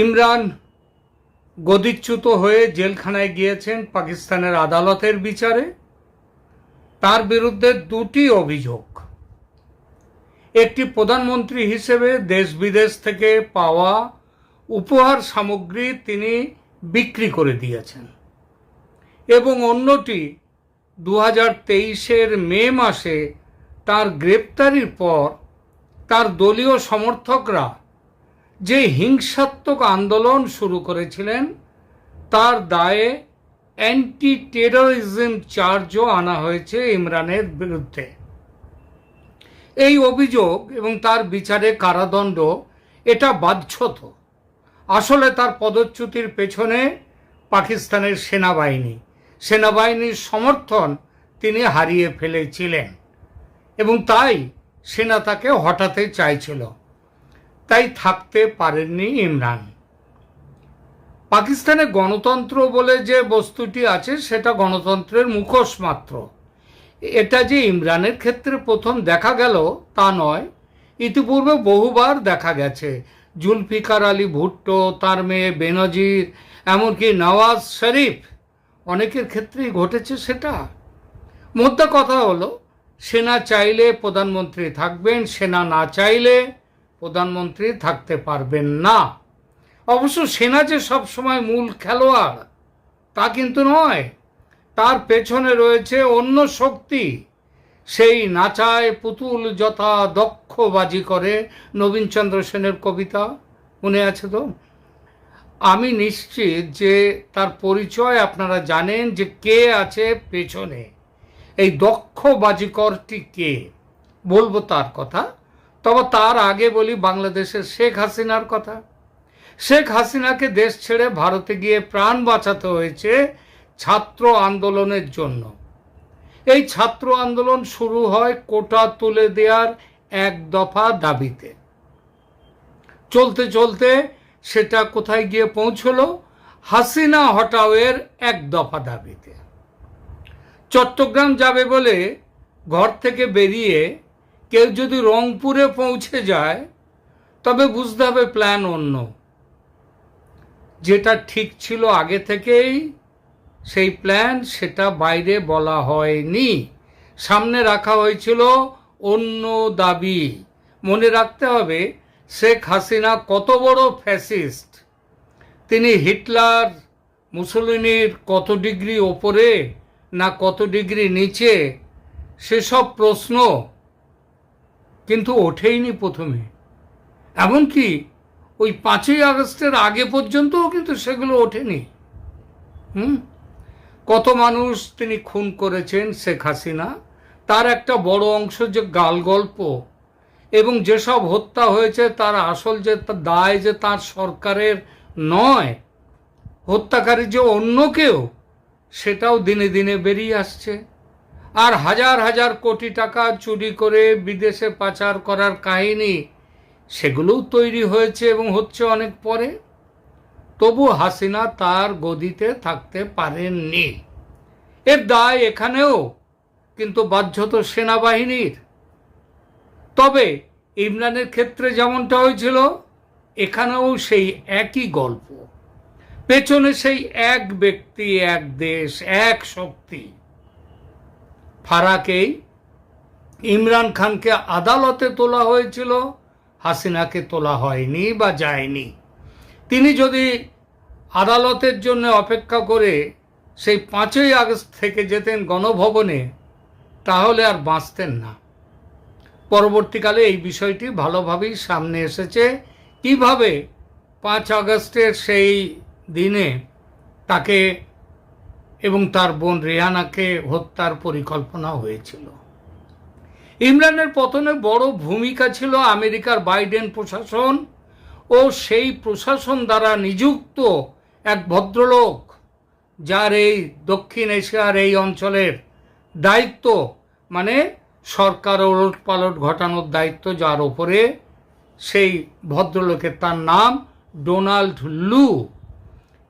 ইমরান গদিচ্যুত হয়ে জেলখানায় গিয়েছেন পাকিস্তানের আদালতের বিচারে। তার বিরুদ্ধে দুটি অভিযোগ। একটি প্রধানমন্ত্রী হিসেবে দেশ বিদেশ থেকে পাওয়া উপহার সামগ্রী তিনি বিক্রি করে দিয়েছেন এবং অন্যটি দু হাজার তেইশের মে মাসে তার গ্রেপ্তারির পর তার দলীয় সমর্থকরা যে হিংসাত্মক আন্দোলন শুরু করেছিলেন, তার দায়ে অ্যান্টি টেরোরিজম চার্জও আনা হয়েছে ইমরানের বিরুদ্ধে। এই অভিযোগ এবং তার বিচারে কারাদণ্ড, এটা বাধ্যত। আসলে তার পদচ্যুতির পেছনে পাকিস্তানের সেনাবাহিনী, সেনাবাহিনীর সমর্থন তিনি হারিয়ে ফেলেছিলেন এবং তাই সেনা তাকে হটাতে চাইছিল। তাই থাকতে পারেননি ইমরান। পাকিস্তানে গণতন্ত্র বলে যে বস্তুটি আছে, সেটা গণতন্ত্রের মুখোশ মাত্র। এটা যে ইমরানের ক্ষেত্রে প্রথম দেখা গেল, তা নয়। ইতিপূর্বে বহুবার দেখা গেছে। জুলফিকার আলী ভুট্টো, তার মেয়ে বেনজির, এমনকি নওয়াজ শরীফ, অনেকের ক্ষেত্রেই ঘটেছে সেটা। মোদ্দা কথা হলো, সেনা চাইলে প্রধানমন্ত্রী থাকবেন, সেনা না চাইলে প্রধানমন্ত্রী থাকতে পারবেন না। অবশ্য সেনা যে সবসময় মূল খেলোয়াড়, তা কিন্তু নয়। তার পেছনে রয়েছে অন্য শক্তি। সেই নাচায় পুতুল যথা দক্ষ বাজি করে নবীনচন্দ্র সেনের কবিতা, মনে আছে তো? আমি নিশ্চিত যে তার পরিচয় আপনারা জানেন যে কে আছে পেছনে। এই দক্ষ বাজিকরটি কে? বলব তার কথা। তবে তার আগে বলি বাংলাদেশের শেখ হাসিনার কথা। শেখ হাসিনাকে দেশ ছেড়ে ভারতে গিয়ে প্রাণ বাঁচাতে হয়েছে ছাত্র আন্দোলনের জন্য। এই ছাত্র আন্দোলন শুরু হয় কোটা তুলে দেওয়ার এক দফা দাবিতে। চলতে চলতে সেটা কোথায় গিয়ে পৌঁছলো? হাসিনা হটাওয়ের এক দফা দাবিতে। চট্টগ্রাম যাবে বলে ঘর থেকে বেরিয়ে কেউ যদি রংপুরে পৌঁছে যায়, তবে বুঝতে হবে প্ল্যান অন্য। যেটা ঠিক ছিল আগে থেকেই, সেই প্ল্যান সেটা বাইরে বলা হয়নি। সামনে রাখা হয়েছিল অন্য দাবি। মনে রাখতে হবে, শেখ হাসিনা কত বড় ফ্যাসিস্ট তিনি হিটলার, মুসলিনির কত ডিগ্রি ওপরে না কত ডিগ্রি নিচে, সেসব প্রশ্ন কিন্তু ওঠেইনি প্রথমে। এমনকি ওই পাঁচই আগস্টের আগে পর্যন্তও কিন্তু সেগুলো ওঠেনি। হুম? কত মানুষ তিনি খুন করেছেন শেখ হাসিনা, তার একটা বড় অংশ যে গাল গল্প, এবং যেসব হত্যা হয়েছে তার আসল যে দায় যে তার সরকারের নয়, হত্যাকারী যে অন্য কেউ, সেটাও দিনে দিনে বেরিয়ে আসছে। আর হাজার হাজার কোটি টাকা চুরি করে বিদেশে পাচার করার কাহিনী সেগুলোও তৈরি হয়েছে এবং হচ্ছে অনেক পরে। তবু হাসিনা তার গদিতে থাকতে পারেননি। এর দায় এখানেও, কিন্তু বাধ্যত সেনাবাহিনীর। তবে ইমরানের ক্ষেত্রে যেমনটা হয়েছিল, এখানেও সেই একই গল্প। পেছনে সেই এক ব্যক্তি, এক দেশ, এক শক্তি। ফারাকেই ইমরান খানকে আদালতে তোলা হয়েছিল, হাসিনাকে তোলা হয়নি বা যায়নি। তিনি যদি আদালতের জন্য অপেক্ষা করে সেই পাঁচই আগস্ট থেকে যেতেন গণভবনে, তাহলে আর বাঁচতেন না। পরবর্তীকালে এই বিষয়টি ভালোভাবেই সামনে এসেছে। কীভাবে পাঁচ আগস্টের সেই দিনে তাকে এবং তার বোন রেহানাকে হত্যার পরিকল্পনা হয়েছিল। ইমরানের পতনে বড় ভূমিকা ছিল আমেরিকার বাইডেন প্রশাসন ও সেই প্রশাসন দ্বারা নিযুক্ত এক ভদ্রলোক, যার এই দক্ষিণ এশিয়ার এই অঞ্চলের দায়িত্ব মানে সরকার ওলট পালট ঘটানোর দায়িত্ব, যার ওপরে সেই ভদ্রলোকের তার নাম ডোনাল্ড লু।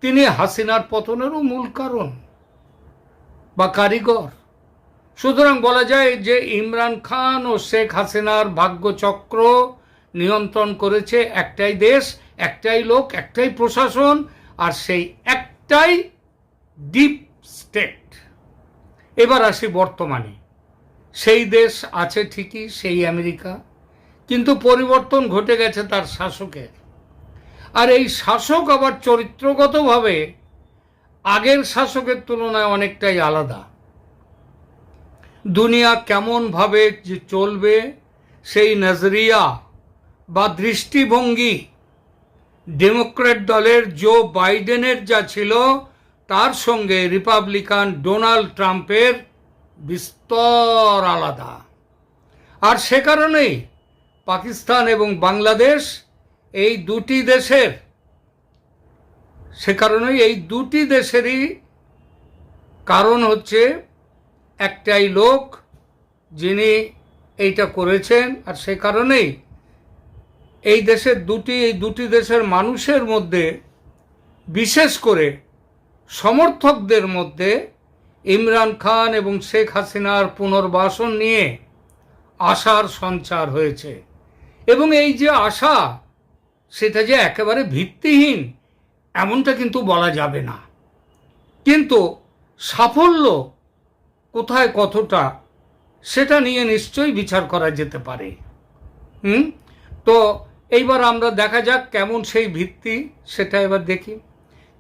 তিনি হাসিনার পতনেরও মূল কারণ। বা কারিগর। সুতরাং বলা যায় যে ইমরান খান ও শেখ হাসিনার ভাগ্যচক্র নিয়ন্ত্রণ করেছে একটাই দেশ, একটাই লোক, একটাই প্রশাসন আর সেই একটাই ডিপ স্টেট। এবার আসি বর্তমানে। সেই দেশ আছে ঠিকই, সেই আমেরিকা। কিন্তু পরিবর্তন ঘটে গেছে তার শাসকের। আর এই শাসক আবার চরিত্রগতভাবে আগের শাসকের তুলনায় অনেকটাই আলাদা। দুনিয়া কেমনভাবে যে চলবে, সেই নজরিয়া বা দৃষ্টিভঙ্গি ডেমোক্র্যাট দলের জো বাইডেনের যা ছিল, তার সঙ্গে রিপাবলিকান ডোনাল্ড ট্রাম্পের বিস্তর আলাদা। আর সে কারণেই পাকিস্তান এবং বাংলাদেশ এই দুটি দেশের সে কারণেই এই দুটি দেশেরই কারণ হচ্ছে একটাই লোক যিনি এইটা করেছেন, আর সে কারণেই এই দেশের দুটি, এই দুটি দেশের মানুষের মধ্যে, বিশেষ করে সমর্থকদের মধ্যে ইমরান খান এবং শেখ হাসিনার পুনর্বাসন নিয়ে আশার সঞ্চার হয়েছে। এবং এই যে আশা, সেটা যে একেবারে ভিত্তিহীন এমনটা কিন্তু বলা যাবে না। কিন্তু সাফল্য কোথায় কতটা, সেটা নিয়ে নিশ্চয়ই বিচার করা যেতে পারে। হুম? তো এইবার আমরা দেখা যাক কেমন সেই ভিত্তি, সেটা এবার দেখি।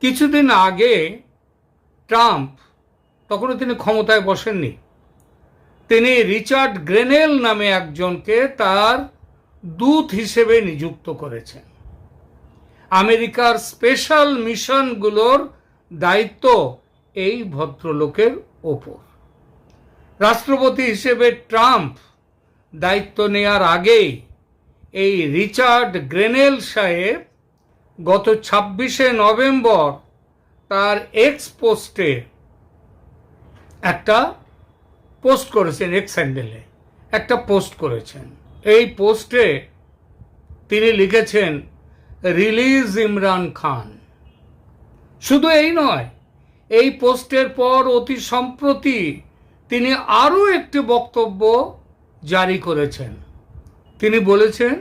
কিছুদিন আগে ট্রাম্প, তখনও তিনি ক্ষমতায় বসেননি, তিনি রিচার্ড গ্রেনেল নামে একজনকে তার দূত হিসেবে নিযুক্ত করেছেন। আমেরিকার স্পেশাল মিশনগুলোর দায়িত্ব এই ভদ্রলোকের ওপর। রাষ্ট্রপতি হিসেবে ট্রাম্প দায়িত্ব নেয়ার আগেই এই রিচার্ড গ্রেনেল সাহেব গত ছাব্বিশে নভেম্বর তার এক্স পোস্টে একটা পোস্ট করেছেন, এক্স হ্যান্ডেলে, একটা পোস্ট করেছেন। এই পোস্টে তিনি লিখেছেন রিলিজ ইমরান খান। শুধু এই নয়, এই পোস্টের পর অতি সম্প্রতি তিনি আরও একটি বক্তব্য জারি করেছেন। তিনি বলেছেন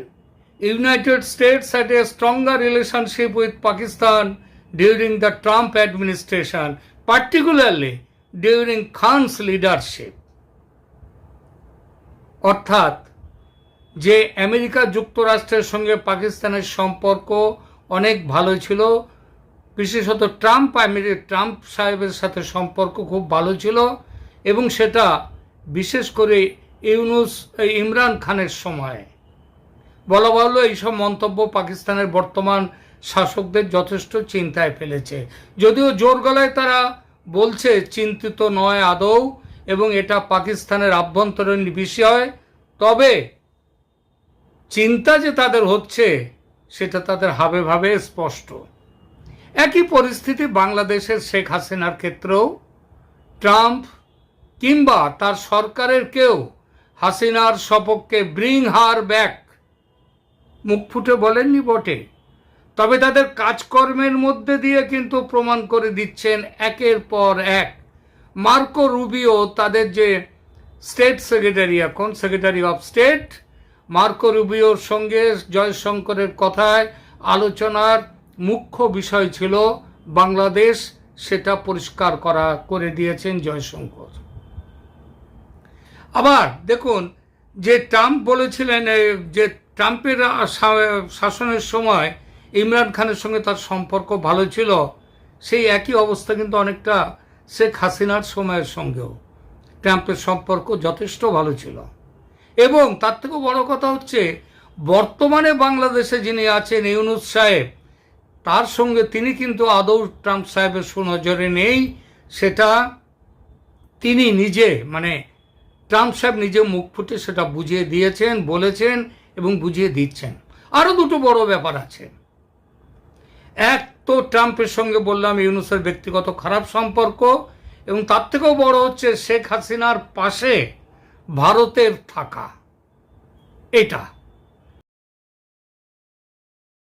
United States had a stronger relationship with Pakistan during the Trump administration particularly during Khan's leadership অর্থাৎ যে আমেরিকা যুক্তরাষ্ট্রের সঙ্গে পাকিস্তানের সম্পর্ক অনেক ভালো ছিল। বিশেষত ট্রাম্প ট্রাম্প সাহেবের সাথে সম্পর্ক খুব ভালো ছিল এবং সেটা বিশেষ করে ইউনুস ইমরান খানের সময়। বলা ভালো এইসব মন্তব্য পাকিস্তানের বর্তমান শাসকদের যথেষ্ট চিন্তায় ফেলেছে। যদিও জোর গলায় তারা বলছে, চিন্তিত নয় আদৌ এবং এটা পাকিস্তানের আভ্যন্তরীণ বিষয়। তবে চিন্তা যে তাদের হচ্ছে, সেটা তাদের হাবে ভাবে স্পষ্ট। একই পরিস্থিতি বাংলাদেশের শেখ হাসিনার ক্ষেত্রেও, ট্রাম্প কিংবা তার সরকারের কেউ হাসিনার সপক্ষে ব্রিং হার ব্যাক মুখ ফুটে বলেননি বটে। তবে তাদের কাজকর্মের মধ্যে দিয়ে কিন্তু প্রমাণ করে দিচ্ছেন একের পর এক। মার্কো রুবিও তাদের যে স্টেট সেক্রেটারি, এখন সেক্রেটারি অফ স্টেট মার্কো রুবিওর সঙ্গে জয়শঙ্করের কথায় আলোচনার মুখ্য বিষয় ছিল বাংলাদেশ সেটা পরিষ্কার করা, করে দিয়েছেন জয়শঙ্কর। আবার দেখুন, যে ট্রাম্প বলেছিলেন যে ট্রাম্পের শাসনের সময় ইমরান খানের সঙ্গে তার সম্পর্ক ভালো ছিল, সেই একই অবস্থা কিন্তু অনেকটা শেখ হাসিনার সময়ের সঙ্গেও। ট্রাম্পের সম্পর্ক যথেষ্ট ভালো ছিল। এবং তার থেকেও বড় কথা হচ্ছে, বর্তমানে বাংলাদেশে যিনি আছেন ইউনুস সাহেব, তার সঙ্গে তিনি কিন্তু আদৌ ট্রাম্প সাহেবের সুনজরে নেই। সেটা তিনি নিজে মানে ট্রাম্প সাহেব নিজে মুখ ফুটে সেটা বুঝিয়ে দিয়েছেন, বলেছেন এবং বুঝিয়ে দিচ্ছেন। আরও দুটো বড় ব্যাপার আছে। এক তো ট্রাম্পের সঙ্গে বললাম, ইউনুসের ব্যক্তিগত খারাপ সম্পর্ক এবং তার থেকেও বড় হচ্ছে শেখ হাসিনার পাশে ভারতের থাকা এটা।